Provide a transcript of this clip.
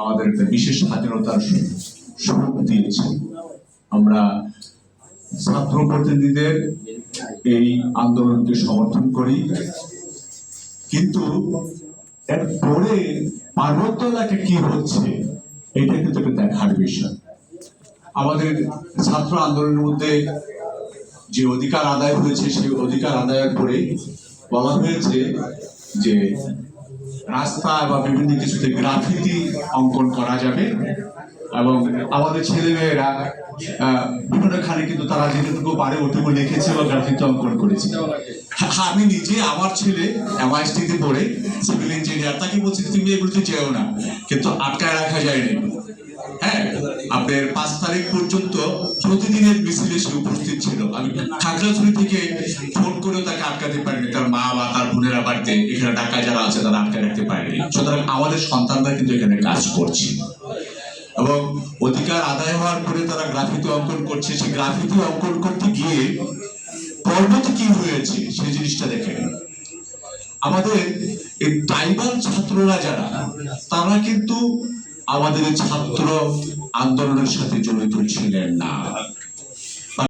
আমাদের একটা বিশেষ স্বাধীনতার সুযোগ দিয়েছে। আমরা ছাত্র প্রতিনিধিদের এই আন্দোলনকে সমর্থন করি। কিন্তু এর পরে পার্বত্য এলাকায় কি হচ্ছে, এটা কিন্তু একটা দেখার বিষয়। আমাদের ছাত্র আন্দোলনের মধ্যে যে অধিকার আদায় হয়েছে, সেই অধিকার আদায়ের পরে বলা হয়েছে যে রাস্তা বা বিভিন্ন কিছুতে গ্রাফিতি অঙ্কন করা যাবে। এবং আমাদের ছেলেমেয়েরা বিভিন্ন খানে কিন্তু তারা যেটুকু পারে ওটুকু লিখেছে বা গ্রাফিতি অঙ্কন করেছে। হ্যাঁ, আমি নিজে আমার ছেলে এমআইএসটিতে পড়ে সিভিল ইঞ্জিনিয়ার তাকে বলছি তুমি এগুলোতে যেও না কিন্তু আটকায় রাখা যায়নি হ্যাঁ আপনার পাঁচ তারিখ পর্যন্ত প্রতিদিনের মিছিলে সে উপস্থিত ছিল। আমি খাগড়াছড়ি থেকে ফোন করেও তাকে আটকাতে পারিনি। তার মা বা তার বোনেরা বাড়িতে এখানে ঢাকায় যারা আছে তারা আটকে রাখতে পারেনি। সুতরাং আমাদের সন্তানরা কিন্তু এখানে কাজ করছে। এবং অধিকার আদায় হওয়ার পরে তারা গ্রাফিতি অঙ্কন করছে। সেই গ্রাফিতি অঙ্কন করতে গিয়ে পর্বতে কি হয়েছে সেই জিনিসটা দেখেন আমাদের এই ট্রাইবাল ছাত্ররা যারা, তারা কিন্তু আমাদের ছাত্র আন্দোলনের সাথে জড়িত ছিলেন না।